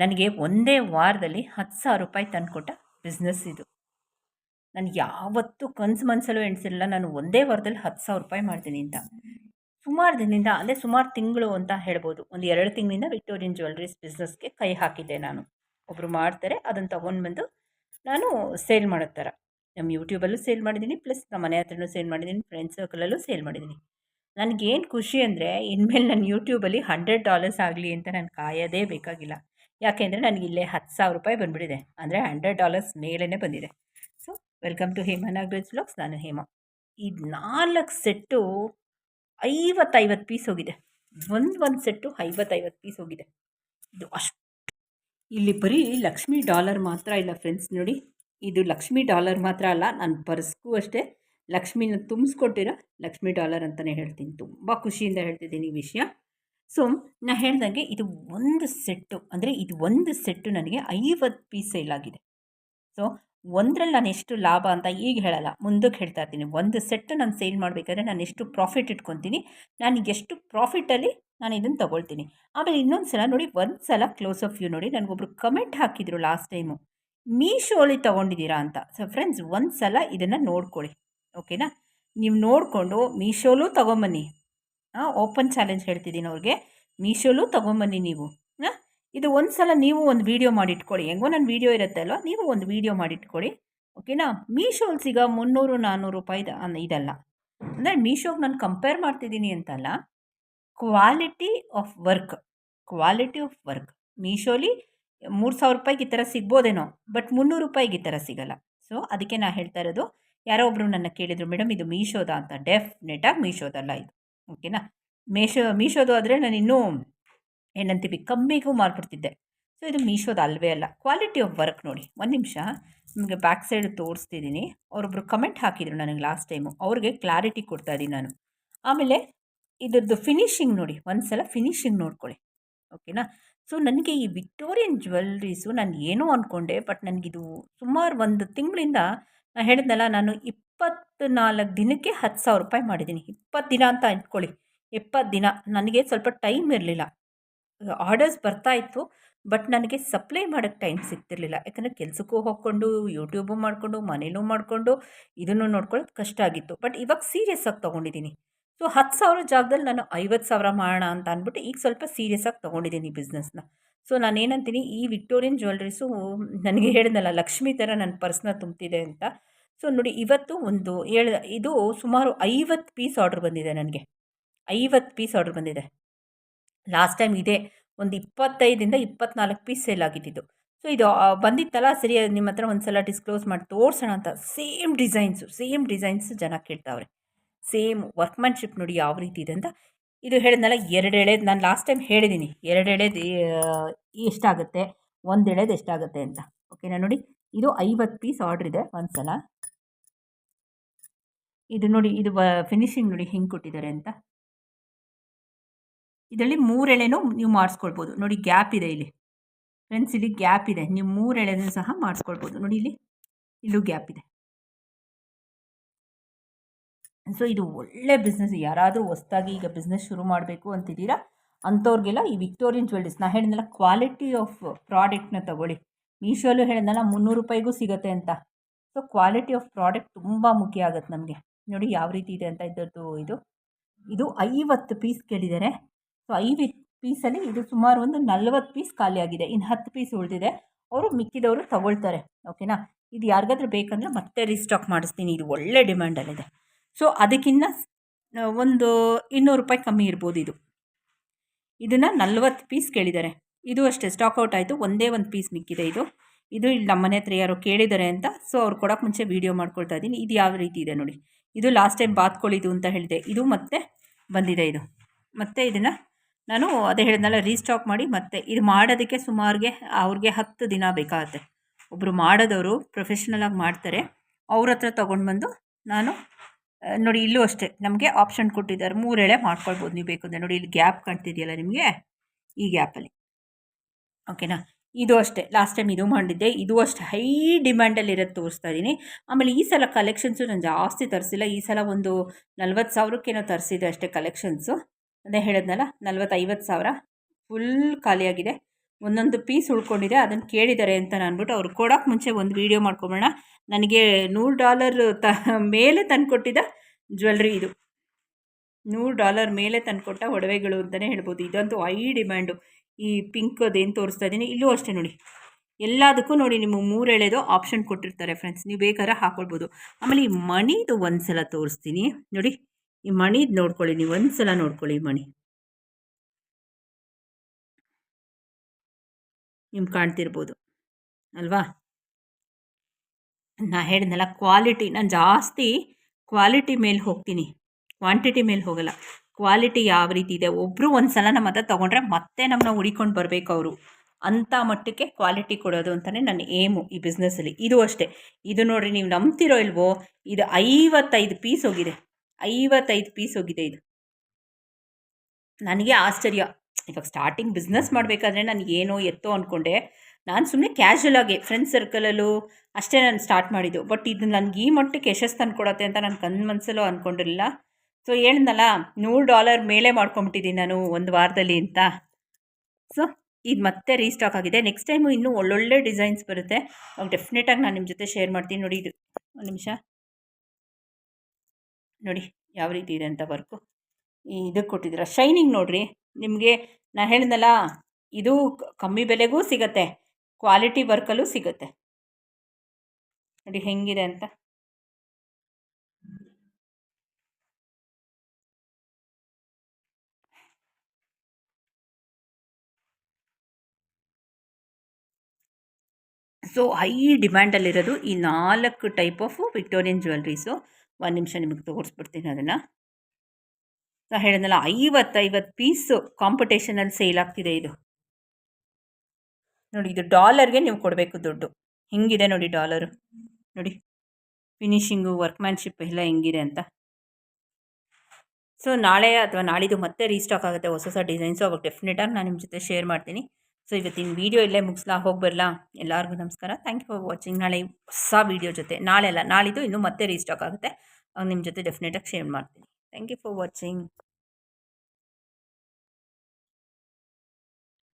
ನನಗೆ ಒಂದೇ ವಾರದಲ್ಲಿ ಹತ್ತು ಸಾವಿರ ರೂಪಾಯಿ ತಂದುಕೊಟ್ಟ ಬಿಸ್ನೆಸ್ ಇದು. ನಾನು ಯಾವತ್ತೂ ಕನ್ಸು ಮನಸ್ಸಲ್ಲೂ ಎಣಿಸಿರಲಿಲ್ಲ ನಾನು ಒಂದೇ ವಾರದಲ್ಲಿ ಹತ್ತು ಸಾವಿರ ರೂಪಾಯಿ ಮಾಡ್ತೀನಿ ಅಂತ. ಸುಮಾರು ದಿನದಿಂದ ಅಂದರೆ ಸುಮಾರು ತಿಂಗಳು ಅಂತ ಹೇಳ್ಬೋದು, ಒಂದು ಎರಡು ತಿಂಗಳಿಂದ ವಿಕ್ಟೋರಿಯನ್ ಜ್ಯುವೆಲ್ರೀಸ್ ಬಿಸ್ನೆಸ್ಗೆ ಕೈ ಹಾಕಿದ್ದೆ ನಾನು. ಒಬ್ಬರು ಮಾಡ್ತಾರೆ, ಅದನ್ನು ತೊಗೊಂಡು ಬಂದು ನಾನು ಸೇಲ್ ಮಾಡೋ ಥರ. ನಮ್ಮ ಯೂಟ್ಯೂಬಲ್ಲೂ ಸೇಲ್ ಮಾಡಿದ್ದೀನಿ ಪ್ಲಸ್ ನಮ್ಮ ಮನೆ ಹತ್ರನೂ ಸೇಲ್ ಮಾಡಿದ್ದೀನಿ ಫ್ರೆಂಡ್ಸ್ ಸರ್ಕಲಲ್ಲೂ ಸೇಲ್ ಮಾಡಿದ್ದೀನಿ. ನನಗೇನು ಖುಷಿ ಅಂದರೆ, ಇನ್ಮೇಲೆ ನನ್ನ ಯೂಟ್ಯೂಬಲ್ಲಿ ಹಂಡ್ರೆಡ್ ಡಾಲರ್ಸ್ ಆಗಲಿ ಅಂತ ನಾನು ಕಾಯೋದೇ ಬೇಕಾಗಿಲ್ಲ. ಯಾಕೆಂದರೆ ನನಗೆ ಇಲ್ಲೇ ಹತ್ತು ಸಾವಿರ ರೂಪಾಯಿ ಬಂದುಬಿಟ್ಟಿದೆ. ಅಂದರೆ ಹಂಡ್ರೆಡ್ ಡಾಲರ್ಸ್ ಮೇಲೇ ಬಂದಿದೆ. So welcome to Hema Nagaraj blogs ನಾನು ಹೇಮ. ಈ ನಾಲ್ಕು ಸೆಟ್ಟು ಐವತ್ತೈವತ್ತು ಪೀಸ್ ಹೋಗಿದೆ. ಒಂದು ಒಂದು ಸೆಟ್ಟು ಐವತ್ತೈವತ್ತು ಪೀಸ್ ಹೋಗಿದೆ. ಇದು ಅಷ್ಟು ಇಲ್ಲಿ ಬರೀ ಲಕ್ಷ್ಮಿ ಡಾಲರ್ ಮಾತ್ರ ಇಲ್ಲ ಫ್ರೆಂಡ್ಸ್ ನೋಡಿ. ಇದು ಲಕ್ಷ್ಮಿ ಡಾಲರ್ ಮಾತ್ರ ಅಲ್ಲ, ನಾನು ಪರ್ಸ್ಗೂ ಅಷ್ಟೇ. ಲಕ್ಷ್ಮಿನ ತುಂಬಿಸ್ಕೊಟ್ಟಿರೋ ಲಕ್ಷ್ಮಿ ಡಾಲರ್ ಅಂತಲೇ ಹೇಳ್ತೀನಿ. ತುಂಬ ಖುಷಿಯಿಂದ ಹೇಳ್ತಿದ್ದೀನಿ ಈ ವಿಷಯ. ಸೊ ನಾ ಹೇಳ್ದಂಗೆ ಇದು ಒಂದು ಸೆಟ್ಟು, ಅಂದರೆ ಇದು ಒಂದು ಸೆಟ್ಟು ನನಗೆ ಐವತ್ತು ಪೀಸ್ ಆಗಿದೆ. ಸೊ ಒಂದರಲ್ಲಿ ನಾನು ಎಷ್ಟು ಲಾಭ ಅಂತ ಈಗ ಹೇಳಲ್ಲ, ಮುಂದಕ್ಕೆ ಹೇಳ್ತಾ ಇರ್ತೀನಿ. ಒಂದು ಸೆಟ್ಟು ನಾನು ಸೇಲ್ ಮಾಡಬೇಕಾದ್ರೆ ನಾನು ಎಷ್ಟು ಪ್ರಾಫಿಟ್ ಇಟ್ಕೊತೀನಿ, ನಾನು ಎಷ್ಟು ಪ್ರಾಫಿಟಲ್ಲಿ ನಾನು ಇದನ್ನು ತೊಗೊಳ್ತೀನಿ. ಆಮೇಲೆ ಇನ್ನೊಂದು ಸಲ ನೋಡಿ ಒಂದು ಸಲ ಕ್ಲೋಸ್ ಆಫ್ ವ್ಯೂ ನೋಡಿ ನನಗೊಬ್ರು ಕಮೆಂಟ್ ಹಾಕಿದ್ರು ಲಾಸ್ಟ್ ಟೈಮು ಮೀಶೋಲಿ ತೊಗೊಂಡಿದ್ದೀರಾ ಅಂತ. ಸೊ ಫ್ರೆಂಡ್ಸ್ ಒಂದು ಸಲ ಇದನ್ನು ನೋಡ್ಕೊಳ್ಳಿ. ಓಕೆನಾ ನೀವು ನೋಡಿಕೊಂಡು ಮೀಶೋಲೂ ತೊಗೊಂಬನ್ನಿ. ಹಾಂ ಓಪನ್ ಚಾಲೆಂಜ್ ಹೇಳ್ತಿದ್ದೀನಿ ಅವ್ರಿಗೆ. ಮೀಶೋಲೂ ತೊಗೊಂಬನ್ನಿ ನೀವು. ಹಾಂ ಇದು ಒಂದು ಸಲ ನೀವು ಒಂದು ವೀಡಿಯೋ ಮಾಡಿಟ್ಕೊಳ್ಳಿ. ಹೆಂಗೋ ನನ್ನ ವೀಡಿಯೋ ಇರುತ್ತೆ ಅಲ್ವಾ? ನೀವು ಒಂದು ವೀಡಿಯೋ ಮಾಡಿಟ್ಕೊಳ್ಳಿ. ಓಕೆನಾ ಮೀಶೋಲ್ ಸಿಗ ಮುನ್ನೂರು ನಾನ್ನೂರು ರೂಪಾಯಿ ಇದಲ್ಲ. ಅಂದರೆ ಮೀಶೋಗೆ ನಾನು ಕಂಪೇರ್ ಮಾಡ್ತಿದ್ದೀನಿ ಅಂತಲ್ಲ quality of work quality of work ಮೀಶೋಲಿ ಮೂರು ಸಾವಿರ ರೂಪಾಯಿಗೆ ಈ ಥರ ಸಿಗ್ಬೋದೇನೋ? ಬಟ್ ಮುನ್ನೂರು ರೂಪಾಯಿಗೆ ಈ ಥರ ಸಿಗಲ್ಲ. ಸೊ ಅದಕ್ಕೆ ನಾನು ಹೇಳ್ತಾ ಇರೋದು, ಯಾರೋ ಒಬ್ಬರು ನನ್ನ ಕೇಳಿದರು, ಮೇಡಮ್, ಇದು ಮೀಶೋದ ಅಂತ. ಡೆಫ್ನೆಟಾಗಿ ಮೀಶೋದಲ್ಲ ಇದು. ಓಕೆನಾ ಮೀಶೋ ಮೀಶೋದು ಆದರೆ ನಾನು ಇನ್ನೂ ಏನಂತೀವಿ, ಕಮ್ಮಿಗೂ ಮಾರ್ಬಿಡ್ತಿದ್ದೆ. ಸೊ ಇದು ಮೀಶೋದು ಅಲ್ವೇ ಅಲ್ಲ. ಕ್ವಾಲಿಟಿ ಆಫ್ ವರ್ಕ್ ನೋಡಿ. ಒಂದು ನಿಮಿಷ. ನಿಮಗೆ ಬ್ಯಾಕ್ ಸೈಡ್ ತೋರಿಸ್ತಿದ್ದೀನಿ ಅವರೊಬ್ಬರು ಕಮೆಂಟ್ ಹಾಕಿದರು ನನಗೆ ಲಾಸ್ಟ್ ಟೈಮು ಅವ್ರಿಗೆ ಕ್ಲಾರಿಟಿ ಕೊಡ್ತಾ ಇದ್ದೀನಿ ನಾನು. ಆಮೇಲೆ ಇದರದ್ದು ಫಿನಿಶಿಂಗ್ ನೋಡಿ. ಒಂದು ಸಲ ಫಿನಿಶಿಂಗ್ ನೋಡ್ಕೊಳ್ಳಿ ಓಕೆನಾ ಸೊ ನನಗೆ ಈ ವಿಕ್ಟೋರಿಯನ್ ಜ್ಯುವೆಲ್ರೀಸು ನಾನು ಏನೋ ಅಂದ್ಕೊಂಡೆ ಬಟ್ ನನಗಿದು ಸುಮಾರು ಒಂದು ತಿಂಗಳಿಂದ ನಾನು ಹೇಳಿದ್ನಲ್ಲ, ನಾನು ಇಪ್ಪತ್ತು ನಾಲ್ಕು ದಿನಕ್ಕೆ ಹತ್ತು ಸಾವಿರ ರೂಪಾಯಿ ಮಾಡಿದ್ದೀನಿ. ಇಪ್ಪತ್ತು ದಿನ ಅಂತ ಇಟ್ಕೊಳ್ಳಿ. ಇಪ್ಪತ್ತು ದಿನ ನನಗೆ ಸ್ವಲ್ಪ ಟೈಮ್ ಇರಲಿಲ್ಲ. ಆರ್ಡರ್ಸ್ ಬರ್ತಾ ಇತ್ತು, ಬಟ್ ನನಗೆ ಸಪ್ಲೈ ಮಾಡೋಕ್ಕೆ ಟೈಮ್ ಸಿಗ್ತಿರ್ಲಿಲ್ಲ. ಯಾಕಂದರೆ ಕೆಲಸಕ್ಕೂ ಹೋಗ್ಕೊಂಡು, ಯೂಟ್ಯೂಬು ಮಾಡಿಕೊಂಡು, ಮನೇಲೂ ಮಾಡಿಕೊಂಡು ಇದನ್ನು ನೋಡ್ಕೊಳ್ಳೋದು ಕಷ್ಟ ಆಗಿತ್ತು. ಬಟ್ ಇವಾಗ ಸೀರಿಯಸ್ ಆಗಿ ತೊಗೊಂಡಿದ್ದೀನಿ. ಸೊ ಹತ್ತು ಸಾವಿರ ಜಾಗದಲ್ಲಿ ನಾನು ಐವತ್ತು ಸಾವಿರ ಮಾಡೋಣ ಅಂತ ಅಂದ್ಬಿಟ್ಟು ಈಗ ಸ್ವಲ್ಪ ಸೀರಿಯಸ್ ಆಗಿ ತೊಗೊಂಡಿದ್ದೀನಿ ಬಿಸ್ನೆಸ್ನ ಸೊ ನಾನು ಏನಂತೀನಿ ಈ ವಿಕ್ಟೋರಿಯನ್ ಜ್ಯುವೆಲ್ರೀಸು ನನಗೆ ಹೇಳಿದ್ನಲ್ಲ, ಲಕ್ಷ್ಮಿ ಥರ ನನ್ನ ಪರ್ಸ್ನ ತುಂಬ್ತಿದೆ ಅಂತ. ಸೊ, ನೋಡಿ ಇವತ್ತು ಒಂದು ಏಳು, ಇದು ಸುಮಾರು ಐವತ್ತು ಪೀಸ್ ಆರ್ಡ್ರ್ ಬಂದಿದೆ ನನಗೆ. ಐವತ್ತು ಪೀಸ್ ಆರ್ಡ್ರ್ ಬಂದಿದೆ. ಲಾಸ್ಟ್ ಟೈಮ್ ಇದೆ ಒಂದು ಇಪ್ಪತ್ತೈದಿಂದ ಇಪ್ಪತ್ನಾಲ್ಕು ಪೀಸ್ ಸೇಲ್ ಆಗಿದ್ದಿದ್ದು. ಸೊ, ಇದು ಬಂದಿತ್ತಲ್ಲ, ಸರಿ ನಿಮ್ಮ ಹತ್ರ ಒಂದು ಸಲ ಡಿಸ್ಕ್ಲೋಸ್ ಮಾಡಿ ತೋರಿಸೋಣ ಅಂತ. ಸೇಮ್ ಡಿಸೈನ್ಸು, ಸೇಮ್ ಡಿಸೈನ್ಸ್ ಜನ ಕೇಳ್ತಾವ್ರೆ. ಸೇಮ್ ವರ್ಕ್ಮ್ಯಾನ್ಶಿಪ್ ನೋಡಿ ಯಾವ ರೀತಿ ಇದೆ ಅಂತ. ಇದು ಹೇಳಿದ್ನಲ್ಲ ಎರಡು ಎಳೆದು ನಾನು ಲಾಸ್ಟ್ ಟೈಮ್ ಹೇಳಿದ್ದೀನಿ ಎರಡು ಎಳೆದು ಎಷ್ಟಾಗುತ್ತೆ ಒಂದು ಎಳೆದು ಎಷ್ಟಾಗುತ್ತೆ ಅಂತ. ಓಕೆನಾ, ನೋಡಿ, ಇದು ಐವತ್ತು ಪೀಸ್ ಆರ್ಡ್ರ್ ಇದೆ ಒಂದು ಸಲ ಇದು ನೋಡಿ, ಇದು ಫಿನಿಶಿಂಗ್ ನೋಡಿ ಹೆಂಗೆ ಕೊಟ್ಟಿದ್ದಾರೆ ಅಂತ. ಇದರಲ್ಲಿ ಮೂರೆಳೆನೂ ನೀವು ಮಾಡಿಸ್ಕೊಳ್ಬೋದು. ನೋಡಿ, ಗ್ಯಾಪ್ ಇದೆ ಇಲ್ಲಿ. ಫ್ರೆಂಡ್ಸ್ ಇಲ್ಲಿ ಗ್ಯಾಪ್ ಇದೆ. ನೀವು ಮೂರೆಳೆನೂ ಸಹ ಮಾಡಿಸ್ಕೊಳ್ಬೋದು. ನೋಡಿ, ಇಲ್ಲಿ, ಇಲ್ಲೂ ಗ್ಯಾಪ್ ಇದೆ. ಸೊ ಇದು ಒಳ್ಳೆ ಬಿಸ್ನೆಸ್ ಯಾರಾದರೂ ಹೊಸ್ದಾಗಿ ಈಗ ಬಿಸ್ನೆಸ್ ಶುರು ಮಾಡಬೇಕು ಅಂತಿದ್ದೀರಾ? ಅಂಥವ್ರಿಗೆಲ್ಲ ಈ ವಿಕ್ಟೋರಿಯನ್ ಜ್ಯುವೆಲ್ರೀಸ್ ನಾ ಹೇಳಿದ್ನಲ್ಲ ಕ್ವಾಲಿಟಿ ಆಫ್ ಪ್ರಾಡಕ್ಟ್ನ ತಗೊಳ್ಳಿ. ಮೀಶೋಲ್ಲೂ ಹೇಳಿದ್ನಲ್ಲ, ಮುನ್ನೂರು ರೂಪಾಯಿಗೂ ಸಿಗುತ್ತೆ ಅಂತ. ಸೊ ಕ್ವಾಲಿಟಿ ಆಫ್ ಪ್ರಾಡಕ್ಟ್ ತುಂಬ ಮುಖ್ಯ ಆಗುತ್ತೆ ನಮಗೆ. ನೋಡಿ ಯಾವ ರೀತಿ ಇದೆ ಅಂತ ಇದ್ದದ್ದು ಇದು. ಇದು ಐವತ್ತು ಪೀಸ್ ಕೇಳಿದ್ದಾರೆ ಸೊ ಐವತ್ತು ಪೀಸಲ್ಲಿ ಇದು ಸುಮಾರು ಒಂದು ನಲ್ವತ್ತು ಪೀಸ್ ಖಾಲಿಯಾಗಿದೆ ಇನ್ನು ಹತ್ತು ಪೀಸ್ ಉಳಿದಿದೆ. ಅವರು ಮಿಕ್ಕಿದವರು ತಗೊಳ್ತಾರೆ. ಓಕೆನಾ ಇದು ಯಾರಿಗಾದ್ರೂ ಬೇಕಂದರೆ ಮತ್ತೆ ರೀಸ್ಟಾಕ್ ಮಾಡಿಸ್ತೀನಿ. ಇದು ಒಳ್ಳೆ ಡಿಮ್ಯಾಂಡಲ್ಲಿದೆ ಸೊ ಅದಕ್ಕಿನ್ನ ಒಂದು ಇನ್ನೂರು ರೂಪಾಯಿ ಕಮ್ಮಿ ಇರ್ಬೋದು ಇದು. ಇದನ್ನು ನಲ್ವತ್ತು ಪೀಸ್ ಕೇಳಿದ್ದಾರೆ. ಇದು ಅಷ್ಟೇ ಸ್ಟಾಕ್ ಔಟ್ ಆಯಿತು. ಒಂದೇ ಒಂದು ಪೀಸ್ ಮಿಕ್ಕಿದೆ ಇದು. ಇದು ಇಲ್ಲಿ ನಮ್ಮ ಮನೆ ಹತ್ರ ಯಾರೋ ಕೇಳಿದ್ದಾರೆ ಅಂತ. ಸೊ ಅವ್ರು ಕೊಡೋಕೆ ಮುಂಚೆ ವೀಡಿಯೋ ಮಾಡ್ಕೊಳ್ತಾ ಇದ್ದೀನಿ. ಇದು ಯಾವ ರೀತಿ ಇದೆ ನೋಡಿ. ಇದು ಲಾಸ್ಟ್ ಟೈಮ್ ಬಾತ್ಕೊಳ್ಳಿದು ಅಂತ ಹೇಳಿದೆ. ಇದು ಮತ್ತೆ ಬಂದಿದೆ ಇದು. ಮತ್ತೆ ಇದನ್ನು ನಾನು ಅದೇ ಹೇಳಿದ್ನಲ್ಲ ರೀಸ್ಟಾಕ್ ಮಾಡಿ ಮತ್ತೆ ಇದು ಮಾಡೋದಕ್ಕೆ ಸುಮಾರಿಗೆ ಅವ್ರಿಗೆ ಹತ್ತು ದಿನ ಬೇಕಾಗುತ್ತೆ. ಒಬ್ಬರು ಮಾಡೋದವರು ಪ್ರೊಫೆಷ್ನಲಾಗಿ ಮಾಡ್ತಾರೆ. ಅವ್ರ ಹತ್ರ ತೊಗೊಂಡು ಬಂದು ನಾನು ನೋಡಿ ಇಲ್ಲೂ ಅಷ್ಟೇ, ನಮಗೆ ಆಪ್ಷನ್ ಕೊಟ್ಟಿದ್ದಾರೆ. ಮೂರು ಎಳೆ ಮಾಡ್ಕೊಳ್ಬೋದು ನೀವು ಬೇಕು ಅಂದರೆ. ನೋಡಿ ಇಲ್ಲಿ ಗ್ಯಾಪ್ ಕಾಣ್ತಿದೆಯಲ್ಲ ನಿಮಗೆ? ಈ ಗ್ಯಾಪಲ್ಲಿ ಓಕೆನಾ ಇದು ಅಷ್ಟೇ. ಲಾಸ್ಟ್ ಟೈಮ್ ಇದು ಮಾಡಿದ್ದೆ. ಇದು ಅಷ್ಟೇ. ಹೈ ಡಿಮ್ಯಾಂಡಲ್ಲಿ ಇರೋದು ತೋರಿಸ್ತಾ ಇದ್ದೀನಿ ಆಮೇಲೆ ಈ ಸಲ ಕಲೆಕ್ಷನ್ಸು ನಾನು ಜಾಸ್ತಿ ತರಿಸಿಲ್ಲ. ಈ ಸಲ ಒಂದು ನಲ್ವತ್ತು ಸಾವಿರಕ್ಕೇನೋ ತರಿಸಿದೆ ಅಷ್ಟೇ ಕಲೆಕ್ಷನ್ಸು ಅದೇ ಹೇಳಿದ್ನಲ್ಲ, ನಲ್ವತ್ತೈವತ್ತು ಸಾವಿರ ಫುಲ್ ಖಾಲಿಯಾಗಿದೆ. ಒಂದೊಂದು ಪೀಸ್ ಉಳ್ಕೊಂಡಿದೆ. ಅದನ್ನು ಕೇಳಿದ್ದಾರೆ ಅಂತ ಅಂದ್ಬಿಟ್ಟು ಅವ್ರು ಕೊಡೋಕೆ ಮುಂಚೆ ಒಂದು ವೀಡಿಯೋ ಮಾಡ್ಕೊಬೋಣ ನನಗೆ ನೂರು ಡಾಲರ್ ತ ಮೇಲೆ ತಂದುಕೊಟ್ಟಿದ್ದ ಜ್ಯುವೆಲ್ರಿ ಇದು. ನೂರು ಡಾಲರ್ ಮೇಲೆ ತಂದುಕೊಟ್ಟ ಒಡವೆಗಳು ಅಂತಲೇ ಹೇಳ್ಬೋದು. ಇದಂತೂ ಹೈ ಡಿಮ್ಯಾಂಡು ಈ ಪಿಂಕ್ ಅದೇನು ತೋರಿಸ್ತಾ ಇದ್ದೀನಿ ಇಲ್ಲೂ ಅಷ್ಟೇ ನೋಡಿ. ಎಲ್ಲದಕ್ಕೂ ನೋಡಿ ನಿಮಗೆ ಮೂರು ಎಳೆದು ಆಪ್ಷನ್ ಕೊಟ್ಟಿರ್ತಾರೆ ಫ್ರೆಂಡ್ಸ್ ನೀವು ಬೇಕಾದ್ರೆ ಹಾಕ್ಕೊಳ್ಬೋದು ಆಮೇಲೆ ಈ ಮಣಿದು ಒಂದು ಸಲ ತೋರಿಸ್ತೀನಿ. ನೋಡಿ, ಈ ಮಣಿದು ನೋಡ್ಕೊಳ್ಳಿ, ನೀವು ಒಂದು ಸಲ ನೋಡ್ಕೊಳ್ಳಿ ಮಣಿ. ನಿಮ್ಗೆ ಕಾಣ್ತಿರ್ಬೋದು. ಅಲ್ವಾ? ನಾ ಹೇಳಿದ್ನಲ್ಲ ಕ್ವಾಲಿಟಿ ನಾನು ಜಾಸ್ತಿ ಕ್ವಾಲಿಟಿ ಮೇಲೆ ಹೋಗ್ತೀನಿ. ಕ್ವಾಂಟಿಟಿ ಮೇಲೆ ಹೋಗಲ್ಲ. ಕ್ವಾಲಿಟಿ ಯಾವ ರೀತಿ ಇದೆ? ಒಬ್ಬರು ಒಂದು ಸಲ ನಮ್ಮ ಹತ್ರ ತೊಗೊಂಡ್ರೆ ಮತ್ತೆ ನಮ್ಮನ್ನ ಹುಡಿಕೊಂಡು ಬರಬೇಕು ಅವರು. ಅಂಥ ಮಟ್ಟಕ್ಕೆ ಕ್ವಾಲಿಟಿ ಕೊಡೋದು ಅಂತಲೇ ನನ್ನ ಏಮು ಈ ಬಿಸ್ನೆಸ್ಸಲ್ಲಿ ಇದು ಅಷ್ಟೇ. ಇದು ನೋಡಿರಿ ನೀವು ನಂಬ್ತಿರೋ ಇಲ್ವೋ? ಇದು ಐವತ್ತೈದು ಪೀಸ್ ಹೋಗಿದೆ. ಐವತ್ತೈದು ಪೀಸ್ ಹೋಗಿದೆ ಇದು. ನನಗೆ ಆಶ್ಚರ್ಯ. ಇವಾಗ ಸ್ಟಾರ್ಟಿಂಗ್ ಬಿಸ್ನೆಸ್ ಮಾಡಬೇಕಾದ್ರೆ ನಾನು ಏನೋ ಎತ್ತೋ ಅಂದ್ಕೊಂಡೆ ನಾನು ಸುಮ್ಮನೆ ಕ್ಯಾಶುವಲ್ ಆಗಿ ಫ್ರೆಂಡ್ಸ್ ಸರ್ಕಲಲ್ಲೂ ಅಷ್ಟೇ ನಾನು ಸ್ಟಾರ್ಟ್ ಮಾಡಿದ್ದು. ಬಟ್ ಇದು ನನಗೆ ಈ ಮಟ್ಟಕ್ಕೆ ಯಶಸ್ಸು ತಂದುಕೊಡತ್ತೆ ಅಂತ ನಾನು ಕಣ್ಣು ಮನಸ್ಸಲ್ಲೂ ಅಂದ್ಕೊಂಡಿರಲಿಲ್ಲ ಸೊ ಹೇಳಿದ್ನಲ್ಲ, ನೂರು ಡಾಲರ್ ಮೇಲೆ ಮಾಡ್ಕೊಂಬಿಟ್ಟಿದ್ದೀನಿ ನಾನು ಒಂದು ವಾರದಲ್ಲಿ ಅಂತ. ಸೊ ಇದು ಮತ್ತೆ ರೀಸ್ಟಾಕ್ ಆಗಿದೆ. ನೆಕ್ಸ್ಟ್ ಟೈಮು ಇನ್ನೂ ಒಳ್ಳೊಳ್ಳೆ ಡಿಸೈನ್ಸ್ ಬರುತ್ತೆ. ಅವಾಗ ಡೆಫಿನೆಟಾಗಿ ನಾನು ನಿಮ್ಮ ಜೊತೆ ಶೇರ್ ಮಾಡ್ತೀನಿ ನೋಡಿ ಇದು. ಒಂದು ನಿಮಿಷ. ನೋಡಿ ಯಾವ ರೀತಿ ಇದೆ ಅಂತ ವರ್ಕು. ಇದಕ್ಕೆ ಕೊಟ್ಟಿದ್ದೀರ? ಶೈನಿಂಗ್ ನೋಡಿರಿ. ನಿಮಗೆ ನಾನು ಹೇಳಿದ್ನಲ್ಲ, ಇದು ಕಮ್ಮಿ ಬೆಲೆಗೂ ಸಿಗತ್ತೆ. ಕ್ವಾಲಿಟಿ ವರ್ಕಲ್ಲೂ ಸಿಗುತ್ತೆ. ನೋಡಿ ಹೆಂಗಿದೆ ಅಂತ. ಸೊ ಹೈ ಡಿಮ್ಯಾಂಡಲ್ಲಿರೋದು ಈ ನಾಲ್ಕು ಟೈಪ್ ಆಫ್ ವಿಕ್ಟೋರಿಯನ್ ಜ್ಯುವೆಲ್ರೀಸು ಒಂದು ನಿಮಿಷ ನಿಮಗೆ ತೋರಿಸ್ಬಿಡ್ತೀನಿ ಅದನ್ನು. ನಾ ಹೇಳಿದ್ನಲ್ಲ, ಐವತ್ತೈವತ್ತು ಪೀಸು ಕಾಂಪಿಟೇಷನಲ್ಲಿ ಸೇಲ್ ಆಗ್ತಿದೆ ಇದು. ನೋಡಿ, ಇದು ಡಾಲರ್ಗೆ ನೀವು ಕೊಡಬೇಕು ದುಡ್ಡು. ಹಿಂಗಿದೆ ನೋಡಿ ಡಾಲರು ನೋಡಿ ಫಿನಿಶಿಂಗು ವರ್ಕ್ಮ್ಯಾನ್ಶಿಪ್ ಎಲ್ಲ ಹೆಂಗಿದೆ ಅಂತ. ಸೊ ನಾಳೆ ಅಥವಾ ನಾಳಿದು ಮತ್ತೆ ರೀಸ್ಟಾಕ್ ಆಗುತ್ತೆ. ಹೊಸ ಹೊಸ ಡಿಸೈನ್ಸು ಅವಾಗ ಡೆಫಿನೆಟಾಗಿ ನಾನು ನಿಮ್ಮ ಜೊತೆ ಶೇರ್ ಮಾಡ್ತೀನಿ. ಸೊ ಇವತ್ತಿನ ವೀಡಿಯೋ ಇಲ್ಲೇ ಮುಗಿಸ್ಲಾ ಹೋಗಿ ಬರಲಾ ಎಲ್ಲರಿಗೂ ನಮಸ್ಕಾರ. ಥ್ಯಾಂಕ್ ಯು ಫಾರ್ ವಾಚಿಂಗ್ ನಾಳೆ ಹೊಸ ವೀಡಿಯೋ ಜೊತೆ, ನಾಳೆ ಅಲ್ಲ, ನಾಳಿದ್ದು ಇನ್ನೂ ಮತ್ತೆ ರೀಸ್ಟಾಕ್ ಆಗುತ್ತೆ. ನಿಮ್ಮ ಜೊತೆ ಡೆಫಿನೆಟಾಗಿ ಶೇರ್ ಮಾಡ್ತೀನಿ. Thank you for watching